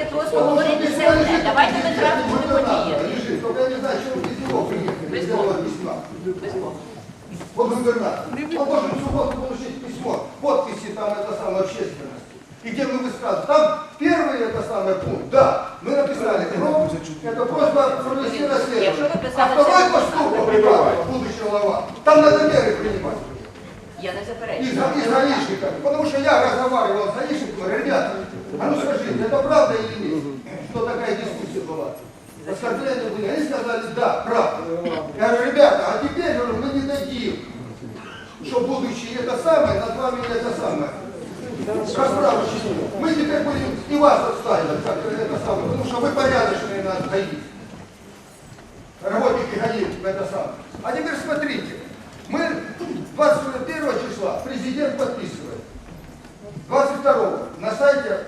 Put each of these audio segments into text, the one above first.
хочете просто говорити це одне. Давайте ми зразу будемо діяти. Без Бога. письма. Без Бога. Вот губернатор. Он должен в субботу получить письмо, подписи там это самое общественности. И где мы высказываем. Там первый это самый пункт, да, мы написали, ну, это просьба провести расследование. А второй поступок прибавил, будущего глава, там надо меры принимать. я не Из, заперечую. из гаишников. Потому что я разговаривал с гаишниками, ребята, а ну скажите, это правда или нет? Что такая дискуссия была? Оскорбление были. Они сказали, да, правда. Я говорю, ребята, а теперь говорю, мы не дадим, что будущее это самое, над вами это самое. Расправу честную. Мы теперь будем и вас отстаивать, как это самое, потому что вы порядочные нас гаи. Работники гаи, это самое. А теперь смотрите, мы 21 числа президент подписывает. 22 на сайте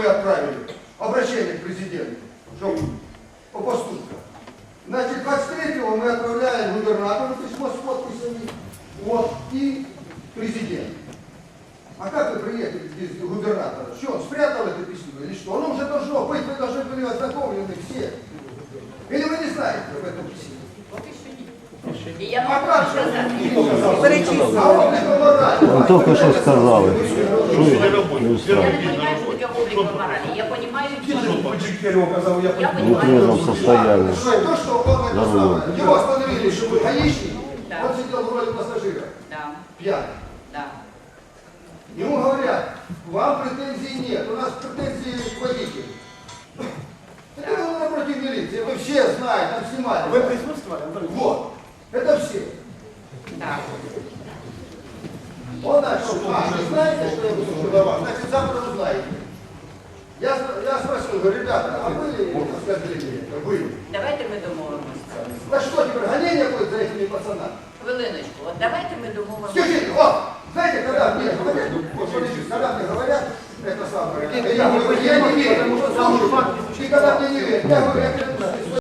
мы отправили обращение к президенту, что по поступкам. Значит, 23 мы отправляем губернатору письмо с подписями, вот, и президент. А как вы приехали без губернатора? Что, он спрятал это письмо или что? Оно уже должно быть, вы должны были ознакомлены все. Или вы не знаете об этом письме? Поки що ні. І я А можу как вам же? сказати А он не помогает. Ну, тільки що сказали. Чуєш? Я не розумію, що таке облік моралі. Я розумію, я В розумію. нетрезвом состоянии. Что, то, что он это Здорово. самое, его остановили, что вы гаишник, Да. он сидел в роли пассажира, Да, пьяный. да. Ему говорят, вам претензий нет, у нас претензии к водителю. Это было напротив милиции, вы все знаете, там снимали. Вы присутствовали, Анатолий? Вот, это все. Так. Он начал, а, не знаете, что я буду выдавать? Значит, завтра узнаете. Я, с- я спросил, говорю, ребята, а были оскорбления? Были. Давайте ми домовимося. Да что теперь, гонение будет за этими пацанами? Хвилиночку, от давайте ми домовимося. Скажите, вот, знаете, когда мне говорят, вот смотрите, когда мне говорят, это самое, я говорю, я не верю, потому что слушаю, и когда мне не верят, я говорю, я говорю,